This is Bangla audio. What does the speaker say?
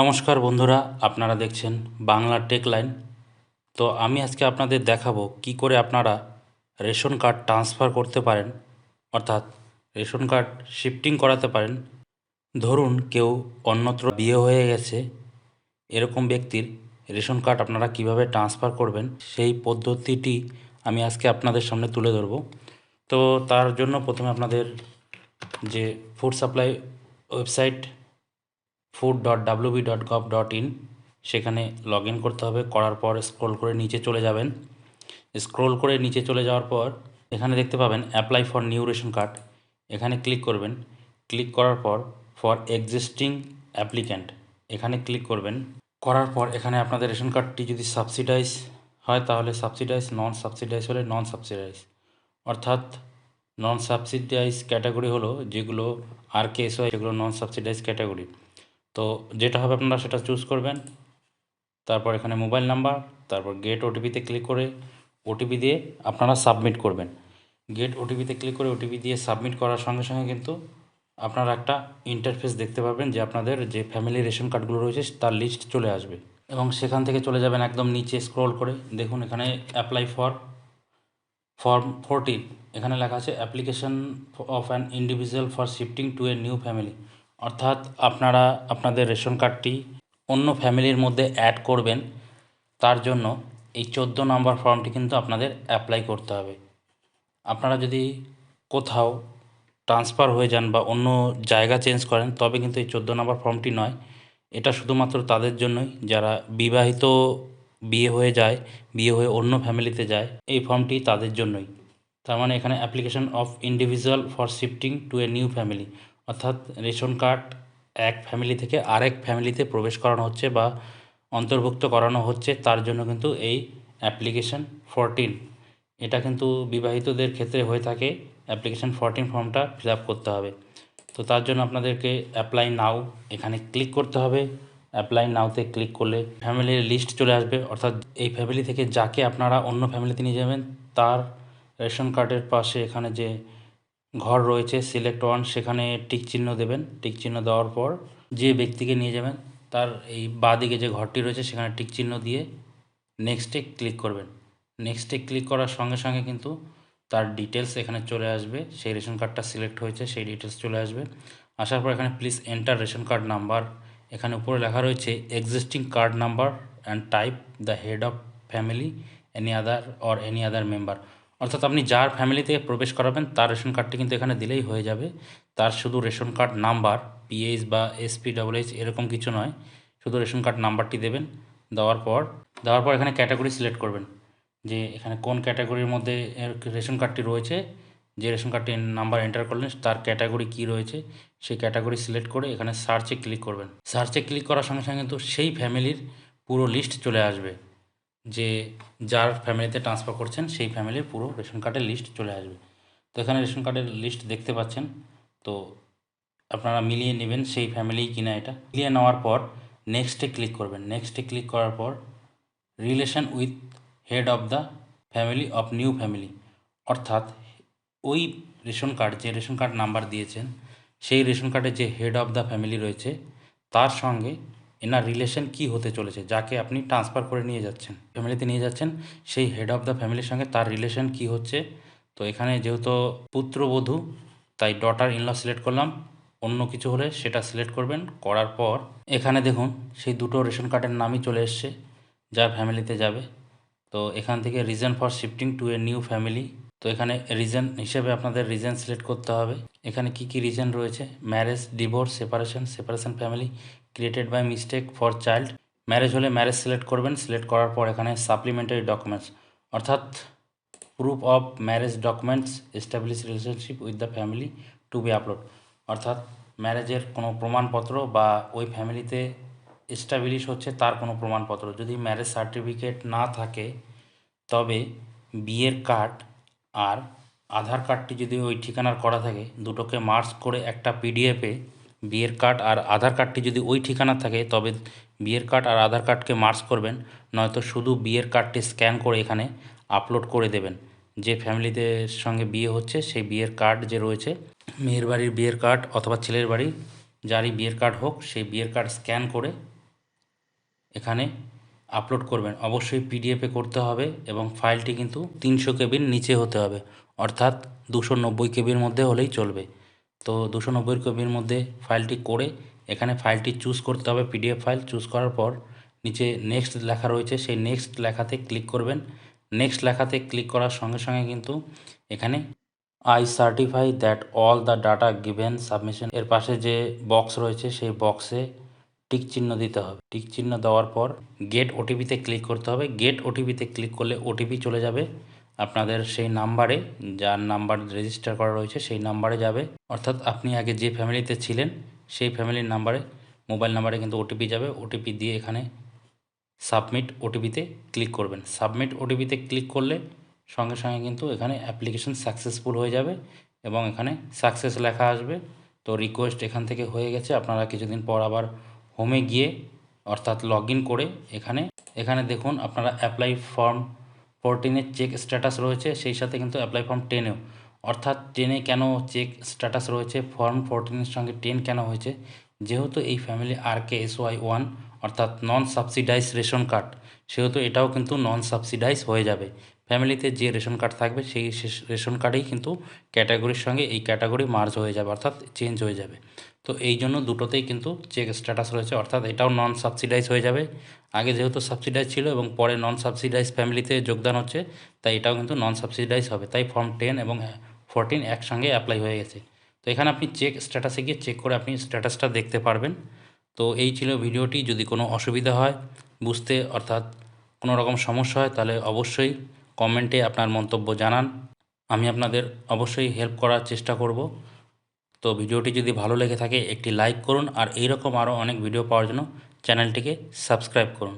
নমস্কার বন্ধুরা, আপনারা দেখছেন বাংলা টেক লাইন তো আমি আজকে আপনাদের দেখাবো কি করে আপনারা রেশন কার্ড ট্রান্সফার করতে পারেন, অর্থাৎ রেশন কার্ড শিফটিং করাতে পারেন। ধরুন কেউ অন্যত্র বিয়ে হয়ে গেছে, এরকম ব্যক্তির রেশন কার্ড আপনারা কীভাবে ট্রান্সফার করবেন, সেই পদ্ধতিটি আমি আজকে আপনাদের সামনে তুলে ধরবো। তো তার জন্য প্রথমে আপনাদের যে food supply website food dot WB dot gov dot in সেখানে লগ ইন করতে হবে, করার পর স্ক্রোল করে নিচে চলে যাবেন। স্ক্রোল করে নিচে চলে যাওয়ার পর এখানে দেখতে পাবেন apply for new ration card এখানে ক্লিক করবেন। ক্লিক করার পর ফর এক্সিস্টিং অ্যাপ্লিক্যান্ট এখানে ক্লিক করবেন। করার পর এখানে আপনাদের রেশন কার্ডটি যদি সাবসিডাইজ হয়, তাহলে সাবসিডাইজ নন সাবসিডাইজ হলে নন সাবসিডাইজ অর্থাৎ নন সাবসিডাইজ ক্যাটাগরি হলো যেগুলো আর কেস হয়, সেগুলো নন সাবসিডাইজ ক্যাটাগরি তো যেটা হবে আপনারা সেটা চুজ করবেন। তারপর এখানে মোবাইল নাম্বার তারপর গেট ওটিপিতে ক্লিক করে ওটিপি দিয়ে আপনারা সাবমিট করবেন। গেট ওটিপিতে ক্লিক করে ওটিপি দিয়ে সাবমিট করার সঙ্গে সঙ্গে কিন্তু আপনারা একটা ইন্টারফেস দেখতে পাবেন যে আপনাদের যে ফ্যামিলি রেশন কার্ডগুলো রয়েছে তার লিস্ট চলে আসবে। এবং সেখান থেকে চলে যাবেন একদম নিচে স্ক্রল করে। দেখুন এখানে অ্যাপ্লাই ফর ফর্ম ফোরটিন এখানে লেখা আছে application of an individual for shifting to a new family অর্থাৎ আপনারা আপনাদের রেশন কার্ডটি অন্য ফ্যামিলির মধ্যে অ্যাড করবেন, তার জন্য এই চোদ্দ নম্বর ফর্মটি কিন্তু আপনাদের অ্যাপ্লাই করতে হবে। আপনারা যদি কোথাও ট্রান্সফার হয়ে যান বা অন্য জায়গা চেঞ্জ করেন, তবে কিন্তু এই চোদ্দ নম্বর ফর্মটি নয়। এটা শুধুমাত্র তাদের জন্যই, যারা বিবাহিত বিয়ে হয়ে যায়, বিয়ে হয়ে অন্য ফ্যামিলিতে যায়, এই ফর্মটি তাদের জন্যই। তার মানে এখানে application of individual for shifting to a new family. অর্থাৎ রেশন কার্ড এক ফ্যামিলি থেকে আরেক ফ্যামিলিতে প্রবেশ করানো হচ্ছে বা অন্তর্ভুক্ত করানো হচ্ছে, তার জন্য কিন্তু এই অ্যাপ্লিকেশন ফোরটিন এটা কিন্তু বিবাহিতদের ক্ষেত্রে হয়ে থাকে অ্যাপ্লিকেশন ফোরটিন ফর্মটা ফিল করতে হবে। তো তার জন্য আপনাদেরকে অ্যাপ্লাই নাও এখানে ক্লিক করতে হবে। অ্যাপ্লাই নাওতে ক্লিক করলে ফ্যামিলির লিস্ট চলে আসবে। অর্থাৎ এই ফ্যামিলি থেকে যাকে আপনারা অন্য ফ্যামিলিতে নিয়ে যাবেন, তার রেশন কার্ডের পাশে এখানে যে ঘর রয়েছে সিলেক্ট ওয়ান সেখানে টিক চিহ্ন দেবেন। টিক চিহ্ন দেওয়ার পর যে ব্যক্তিকে নিয়ে যাবেন, তার এই বাঁ দিকে যে ঘরটি রয়েছে, সেখানে টিক চিহ্ন দিয়ে নেক্সটে ক্লিক করবেন। নেক্সটে ক্লিক করার সঙ্গে সঙ্গে কিন্তু তার ডিটেলস এখানে চলে আসবে। সেই রেশন কার্ডটা সিলেক্ট হয়েছে, সেই ডিটেলস চলে আসবে। আসার পর এখানে please enter ration card number এখানে উপরে লেখা রয়েছে existing card number and type the head of family any other or any other member অর্থাৎ আপনি যার ফ্যামিলিতে প্রবেশ করাবেন, তার রেশন কার্ডটি কিন্তু এখানে দিলেই হয়ে যাবে। তার শুধু রেশন কার্ড নাম্বার পিএইচ বা এসপি ডবল এইচ এরকম কিছু নয়, শুধু রেশন কার্ড নাম্বারটি দেবেন। দেওয়ার পর দেওয়ার পর এখানে ক্যাটাগরি সিলেক্ট করবেন যে এখানে কোন ক্যাটাগরির মধ্যে রেশন কার্ডটি রয়েছে। যে রেশন কার্ডটির নাম্বার এন্টার করলেন, তার ক্যাটাগরি কী রয়েছে, সেই ক্যাটাগরি সিলেক্ট করে এখানে সার্চে ক্লিক করবেন। সার্চে ক্লিক করার সঙ্গে সঙ্গে কিন্তু সেই ফ্যামিলির পুরো লিস্ট চলে আসবে। যে যার ফ্যামিলিতে ট্রান্সফার করছেন, সেই ফ্যামিলির পুরো রেশন কার্ডের লিস্ট চলে আসবে। তো এখানে রেশন কার্ডের লিস্ট দেখতে পাচ্ছেন। তো আপনারা মিলিয়ে নেবেন সেই ফ্যামিলি কিনা এটা। মিলিয়ে নেওয়ার পর নেক্সটে ক্লিক করবেন। নেক্সটে ক্লিক করার পর relation with head of the family of new family অর্থাৎ ওই রেশন কার্ড যে রেশন কার্ড নাম্বার দিয়েছেন, সেই রেশন কার্ডে যে হেড অফ দ্য ফ্যামিলি রয়েছে, তার সঙ্গে এনার রিলেশন কি হতে চলেছে, যাকে আপনি ট্রান্সফার করে নিয়ে যাচ্ছেন ফ্যামিলিতে নিয়ে যাচ্ছেন, সেই হেড অফ দ্য ফ্যামিলির সঙ্গে তার রিলেশন কি হচ্ছে? তো এখানে যেহেতু পুত্রবধূ, তাই ডটার ইনল সিলেক্ট করলাম, অন্য কিছু হলে সেটা সিলেক্ট করবেন, করার পর এখানে দেখুন, সেই দুটো রেশন কার্ডের নামই চলে এসছে, যার ফ্যামিলিতে যাবে। তো এখান থেকে reason for shifting to a new family তো এখানে রিজন হিসেবে আপনাদের রিজন সিলেক্ট করতে হবে। এখানে কি কি রিজন রয়েছে? Marriage divorce separation separation family created by mistake for child marriage হলে ম্যারেজ সিলেক্ট করবেন সিলেক্ট করার পর এখানে সাপ্লিমেন্টারি ডকুমেন্টস অর্থাৎ proof of marriage documents establish relationship with the family to be upload অর্থাৎ ম্যারেজের কোনো প্রমাণপত্র বা ওই ফ্যামিলিতে এস্টাবলিশ হচ্ছে তার কোনো প্রমাণপত্র। যদি ম্যারেজ সার্টিফিকেট না থাকে, তবে বিয়ের কার্ড আর আধার কার্ডটি যদি ওই ঠিকানার করা থাকে, দুটোকে মার্চ করে একটা পিডিএফে বিয়ের কার্ড আর আধার কার্ডটি যদি ওই ঠিকানা থাকে, তবে বিয়ের কার্ড আর আধার কার্ডকে মার্চ করবেন, নয়তো শুধু বিয়ের কার্ডটি স্ক্যান করে এখানে আপলোড করে দেবেন। যে ফ্যামিলিতে সঙ্গে বিয়ে হচ্ছে, সেই বিয়ের কার্ড যে রয়েছে, মেয়ের বাড়ির বিয়ের কার্ড অথবা ছেলের বাড়ি, যারই বিয়ের কার্ড হোক, সেই বিয়ের কার্ড স্ক্যান করে এখানে আপলোড করবেন। অবশ্যই পিডিএফে করতে হবে এবং ফাইলটি কিন্তু তিনশো কেবির নিচে হতে হবে, অর্থাৎ দুশো নব্বই কেবির মধ্যে হলেই চলবে। তো দুশো নব্বই কেবির মধ্যে ফাইলটি করে এখানে ফাইলটি চুজ করতে হবে, পিডিএফ ফাইল চুজ করার পর নিচে নেক্সট লেখা রয়েছে, সেই নেক্সট লেখাতে ক্লিক করবেন। নেক্সট লেখাতে ক্লিক করার সঙ্গে সঙ্গে কিন্তু এখানে I certify that all the data given submission এর পাশে যে বক্স রয়েছে, সেই বক্সে টিক চিহ্ন দিতে হবে। টিক চিহ্ন দেওয়ার পর গেট ওটিপিতে ক্লিক করতে হবে। গেট ওটিপিতে ক্লিক করলে ওটিপি চলে যাবে। আপনাদের সেই নাম্বারে, যার নাম্বার রেজিস্টার করা রয়েছে, সেই নাম্বারে যাবে। অর্থাৎ আপনি আগে যে ফ্যামিলিতে ছিলেন, সেই ফ্যামিলির নাম্বারে মোবাইল নাম্বারে কিন্তু ওটিপি যাবে। ওটিপি দিয়ে এখানে সাবমিট ওটিপিতে ক্লিক করবেন। সাবমিট ওটিপিতে ক্লিক করলে সঙ্গে সঙ্গে কিন্তু এখানে অ্যাপ্লিকেশন সাকসেসফুল হয়ে যাবে এবং এখানে সাকসেস লেখা আসবে। তো রিকোয়েস্ট এখান থেকে হয়ে গেছে। আপনারা কিছুদিন পর আবার হোমে গিয়ে অর্থাৎ লগ করে এখানে এখানে দেখুন আপনারা অ্যাপ্লাই ফর্ম ফোরটিনের চেক স্ট্যাটাস রয়েছে, সেই সাথে কিন্তু অ্যাপ্লাই ফর্ম টেনেও অর্থাৎ টেনে কেন চেক স্ট্যাটাস রয়েছে? ফর্ম ফোরটিনের সঙ্গে টেন কেন হয়েছে? যেহেতু এই family R K S Y one অর্থাৎ নন সাবসিডাইজ রেশন কার্ড সেহেতু এটাও কিন্তু নন সাবসিডাইজ হয়ে যাবে। ফ্যামিলিতে যে রেশন কার্ড থাকবে, সেই রেশন কার্ডেই কিন্তু ক্যাটাগরির সঙ্গে এই ক্যাটাগরি মার্জ হয়ে যাবে, অর্থাৎ চেঞ্জ হয়ে যাবে। তো এই জন্য দুটোতেই কিন্তু চেক স্ট্যাটাস রয়েছে, অর্থাৎ এটাও নন সাবসিডাইজ হয়ে যাবে। আগে যেহেতু সাবসিডাইজ ছিল এবং পরে নন সাবসিডাইজ ফ্যামিলিতে যোগদান হচ্ছে, তাই এটাও কিন্তু নন সাবসিডাইজ হবে। তাই ফর্ম টেন এবং ফোরটিন একসঙ্গে অ্যাপ্লাই হয়ে গেছে। তো এখানে আপনি চেক স্ট্যাটাসে গিয়ে চেক করে আপনি স্ট্যাটাসটা দেখতে পারবেন। তো এই ছিল ভিডিওটি। যদি কোনো অসুবিধা হয়, বুঝতে অর্থাৎ কোনো রকম সমস্যা হয়, তাহলে অবশ্যই কমেন্টে আপনার মন্তব্য জানান। আমি আপনাদের অবশ্যই হেল্প করার চেষ্টা করব। তো ভিডিওটি যদি ভালো লেগে থাকে, একটি লাইক করুন আর এইরকম আরও অনেক ভিডিও পাওয়ার জন্য চ্যানেলটিকে সাবস্ক্রাইব করুন।